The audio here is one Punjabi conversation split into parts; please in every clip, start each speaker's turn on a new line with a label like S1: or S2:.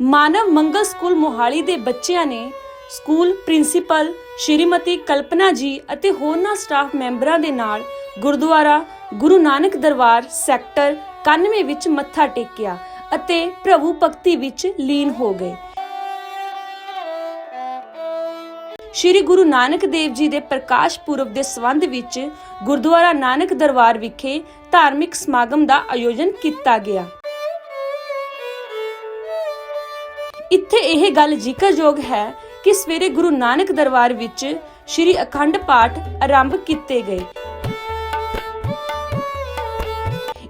S1: ਮਾਨਵ ਮੰਗਲ ਸਕੂਲ ਮੋਹਾਲੀ ਦੇ ਬੱਚਿਆਂ ਨੇ ਸਕੂਲ ਪ੍ਰਿੰਸੀਪਲ ਸ਼੍ਰੀਮਤੀ ਕਲਪਨਾ ਜੀ ਅਤੇ ਹੋਰਨਾਂ ਸਟਾਫ ਮੈਂਬਰਾਂ ਦੇ ਨਾਲ ਗੁਰਦੁਆਰਾ ਗੁਰੂ ਨਾਨਕ ਦਰਬਾਰ ਸੈਕਟਰ 91 ਵਿੱਚ ਮੱਥਾ ਟੇਕਿਆ ਅਤੇ ਪ੍ਰਭੂ ਭਗਤੀ ਵਿੱਚ ਲੀਨ ਹੋ ਗਏ। ਸ਼੍ਰੀ ਗੁਰੂ ਨਾਨਕ ਦੇਵ ਜੀ ਦੇ ਪ੍ਰਕਾਸ਼ ਪੁਰਬ ਦੇ ਸੰਬੰਧ ਵਿੱਚ ਗੁਰਦੁਆਰਾ ਨਾਨਕ ਦਰਬਾਰ ਵਿਖੇ ਧਾਰਮਿਕ ਸਮਾਗਮ ਦਾ ਆਯੋਜਨ ਕੀਤਾ ਗਿਆ। ਇੱਥੇ ਇਹ ਗੱਲ ਜ਼ਿਕਰਯੋਗ ਹੈ ਕਿ ਸਵੇਰੇ ਗੁਰੂ ਨਾਨਕ ਦਰਬਾਰ ਵਿੱਚ ਸ਼੍ਰੀ ਅਖੰਡ ਪਾਠ ਆਰੰਭ ਕੀਤੇ ਗਏ।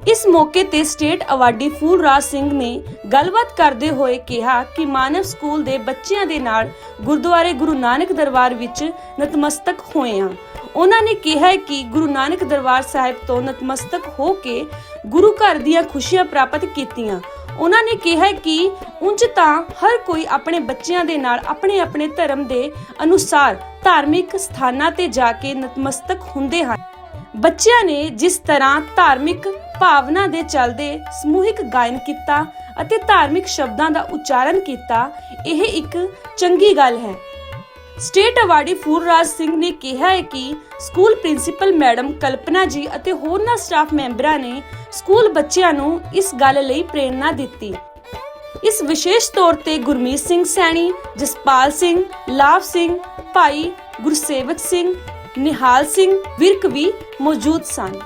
S1: ਇਸ ਮੌਕੇ ਤੇ ਸਟੇਟ ਅਵਾਰਡੀ ਫੂਲਰਾਜ ਸਿੰਘ ਨੇ ਗੱਲਬਾਤ ਕਰਦੇ ਹੋਏ ਕਿਹਾ ਕਿ ਮਾਨਵ ਸਕੂਲ ਦੇ ਬੱਚਿਆਂ ਦੇ ਨਾਲ ਗੁਰਦੁਆਰੇ ਗੁਰੂ ਨਾਨਕ ਦਰਬਾਰ ਵਿੱਚ ਨਤਮਸਤਕ ਹੋਏ ਆ ਉਹਨਾਂ ਨੇ ਕਿਹਾ ਕਿ ਗੁਰੂ ਨਾਨਕ ਦਰਬਾਰ ਸਾਹਿਬ ਤੋਂ ਨਤਮਸਤਕ ਹੋ ਕੇ ਗੁਰੂ ਘਰ ਦੀਆਂ ਖੁਸ਼ੀਆਂ ਪ੍ਰਾਪਤ ਕੀਤੀਆਂ। ਉਹਨਾਂ ਨੇ ਕਿਹਾ ਕਿ ਉਂਝ ਤਾਂ ਹਰ ਕੋਈ ਆਪਣੇ ਬੱਚਿਆਂ ਦੇ ਨਾਲ ਆਪਣੇ ਆਪਣੇ ਧਰਮ ਦੇ ਅਨੁਸਾਰ ਧਾਰਮਿਕ ਸਥਾਨਾਂ ਤੇ ਜਾ ਕੇ ਨਤਮਸਤਕ ਹੁੰਦੇ ਹਨ। ਬੱਚਿਆਂ ਨੇ ਜਿਸ ਤਰ੍ਹਾਂ ਧਾਰਮਿਕ ਭਾਵਨਾ ਦੇ ਚਲਦੇ ਸਮੂਹਿਕ ਗਾਇਨ ਕੀਤਾ ਅਤੇ ਧਾਰਮਿਕ ਸ਼ਬਦਾਂ ਦਾ ਉਚਾਰਨ ਕੀਤਾ, ਇਹ ਇੱਕ ਚੰਗੀ ਗੱਲ ਹੈ। ਸਟੇਟ ਅਵਾਰਡੀ ਫੂਲਰਾਜ ਸਿੰਘ ਨੇ ਕਿਹਾ ਹੈ ਕਿ ਸਕੂਲ ਪ੍ਰਿੰਸੀਪਲ ਮੈਡਮ ਕਲਪਨਾ ਜੀ ਅਤੇ ਹੋਰਨਾਂ ਸਟਾਫ ਮੈਂਬਰਾਂ ਨੇ ਸਕੂਲ ਬੱਚਿਆਂ ਨੂੰ ਇਸ ਗੱਲ ਲਈ ਪ੍ਰੇਰਣਾ ਦਿੱਤੀ। ਇਸ ਵਿਸ਼ੇਸ਼ ਤੌਰ ਤੇ ਗੁਰਮੀਤ ਸਿੰਘ ਸੈਣੀ, ਜਸਪਾਲ ਸਿੰਘ ਲਾਭ ਸਿੰਘ, ਭਾਈ ਗੁਰਸੇਵਕ ਸਿੰਘ, ਨਿਹਾਲ ਸਿੰਘ ਵਿਰਕ ਵੀ ਮੌਜੂਦ ਸਨ।